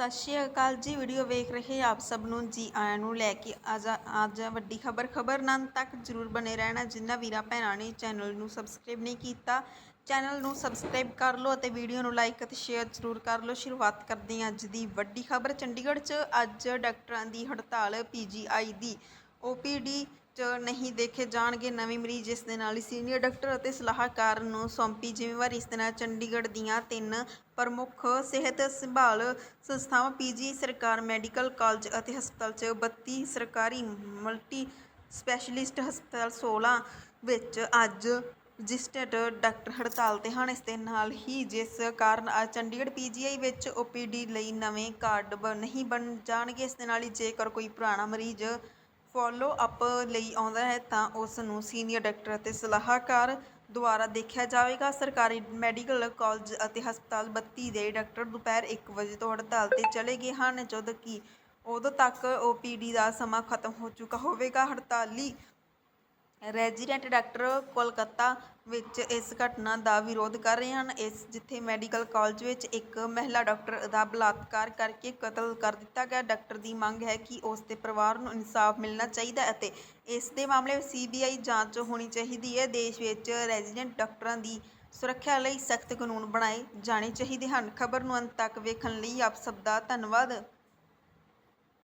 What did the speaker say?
ਸਤਿ ਸ਼੍ਰੀ ਅਕਾਲ ਜੀ। ਵੀਡੀਓ ਵੇਖ ਰਹੇ ਆਪ ਸਭ ਨੂੰ ਜੀ ਆਇਆਂ ਨੂੰ ਲੈ ਕੇ ਅੱਜ ਅੱਜ ਵੱਡੀ ਖਬਰ ਖਬਰ ਨੰਨ ਤੱਕ ਜਰੂਰ ਬਨੇ ਰਹਿਣਾ। ਜਿਨ੍ਹਾਂ ਵੀਰਾਂ ਭੈਣਾਂ ਨੇ ਚੈਨਲ ਨੂੰ ਸਬਸਕ੍ਰਾਈਬ ਨਹੀਂ ਕੀਤਾ, ਚੈਨਲ ਨੂੰ ਸਬਸਕ੍ਰਾਈਬ ਕਰ ਲਓ ਅਤੇ ਵੀਡੀਓ ਨੂੰ ਲਾਈਕ ਅਤੇ ਸ਼ੇਅਰ ਜਰੂਰ ਕਰ ਲਓ। ਸ਼ੁਰੂਆਤ ਕਰਦੇ ਹਾਂ ਅੱਜ ਦੀ ਵੱਡੀ ਖਬਰ। ਚੰਡੀਗੜ੍ਹ 'ਚ ਅੱਜ ਡਾਕਟਰਾਂ ਦੀ ਹੜਤਾਲ ਪੀਜੀਆਈ ਦੀ। ਓਪੀਡੀ 'ਚ ਨਹੀਂ ਦੇਖੇ ਜਾਣਗੇ, ਨਵੇਂ ਮਰੀਜ਼ ਇਸ ਦੇ ਨਾਲ ਹੀ ਸੀਨੀਅਰ ਡਾਕਟਰ ਅਤੇ ਸਲਾਹਕਾਰ ਨੂੰ ਸੌਂਪੀ ਜ਼ਿੰਮੇਵਾਰੀ। ਇਸ ਦੇ ਨਾਲ ਚੰਡੀਗੜ੍ਹ ਦੀਆਂ ਤਿੰਨ ਪ੍ਰਮੁੱਖ ਸਿਹਤ ਸੰਭਾਲ ਸੰਸਥਾਵਾਂ, ਪੀਜੀ ਸਰਕਾਰ, ਮੈਡੀਕਲ ਕਾਲਜ ਅਤੇ ਹਸਪਤਾਲ 'ਚ 32 ਸਰਕਾਰੀ ਮਲਟੀ ਸਪੈਸ਼ਲਿਸਟ ਹਸਪਤਾਲ 16 ਵਿੱਚ ਅੱਜ ਰਜਿਸਟਰਡ ਡਾਕਟਰ ਹੜਤਾਲ ਤੇ ਹਨ। ਇਸ ਦੇ ਨਾਲ ਹੀ ਜਿਸ ਕਾਰਨ ਅੱਜ ਚੰਡੀਗੜ੍ਹ ਪੀਜੀਆਈ ਵਿੱਚ ਓਪੀਡੀ ਲਈ ਨਵੇਂ ਕਾਰਡ ਬ- ਨਹੀਂ ਬਣ ਜਾਣਗੇ, ਇਸ ਦੇ ਨਾਲ ਹੀ ਜੇਕਰ ਕੋਈ ਪੁਰਾਣਾ ਮਰੀਜ਼ ਫੋਲੋ ਅਪ ਲਈ ਆਉਂਦਾ ਹੈ ਤਾਂ ਉਸ ਨੂੰ ਸੀਨੀਅਰ ਡਾਕਟਰ ਅਤੇ ਸਲਾਹਕਾਰ ਦੁਆਰਾ ਦੇਖਿਆ ਜਾਵੇਗਾ। ਸਰਕਾਰੀ ਮੈਡੀਕਲ ਕਾਲਜ ਅਤੇ ਹਸਪਤਾਲ 32 ਦੇ ਡਾਕਟਰ ਦੁਪਹਿਰ 1 ਵਜੇ ਤੋਂ ਹੜਤਾਲ ਤੇ ਚਲੇ ਗਏ ਹਨ, ਜਦੋਂ ਕਿ ਉਦੋਂ ਤੱਕ ਓਪੀਡੀ ਦਾ ਸਮਾਂ ਖਤਮ ਹੋ ਚੁੱਕਾ ਹੋਵੇਗਾ। ਹੜਤਾਲੀ ਰੈਜ਼ੀਡੈਂਟ ਡਾਕਟਰ ਕੋਲਕਾਤਾ ਵਿੱਚ ਇਸ ਘਟਨਾ ਦਾ ਵਿਰੋਧ ਕਰ ਰਹੇ ਹਨ। ਇਸ ਜਿੱਥੇ ਮੈਡੀਕਲ ਕਾਲਜ ਵਿੱਚ ਇੱਕ ਮਹਿਲਾ ਡਾਕਟਰ ਦਾ ਬਲਾਤਕਾਰ ਕਰਕੇ ਕਤਲ ਕਰ ਦਿੱਤਾ ਗਿਆ। ਡਾਕਟਰ ਦੀ ਮੰਗ ਹੈ ਕਿ ਉਸ ਦੇ ਪਰਿਵਾਰ ਨੂੰ ਇਨਸਾਫ ਮਿਲਣਾ ਚਾਹੀਦਾ ਹੈ ਅਤੇ ਇਸ ਦੇ ਮਾਮਲੇ ਵਿੱਚ ਸੀਬੀਆਈ ਜਾਂਚ ਹੋਣੀ ਚਾਹੀਦੀ ਹੈ। ਦੇਸ਼ ਵਿੱਚ ਰੈਜ਼ੀਡੈਂਟ ਡਾਕਟਰਾਂ ਦੀ ਸੁਰੱਖਿਆ ਲਈ ਸਖਤ ਕਾਨੂੰਨ ਬਣਾਏ ਜਾਣੇ ਚਾਹੀਦੇ ਹਨ। ਖਬਰ ਨੂੰ ਅੰਤ ਤੱਕ ਵੇਖਣ ਲਈ ਆਪ ਸਭ ਦਾ ਧੰਨਵਾਦ।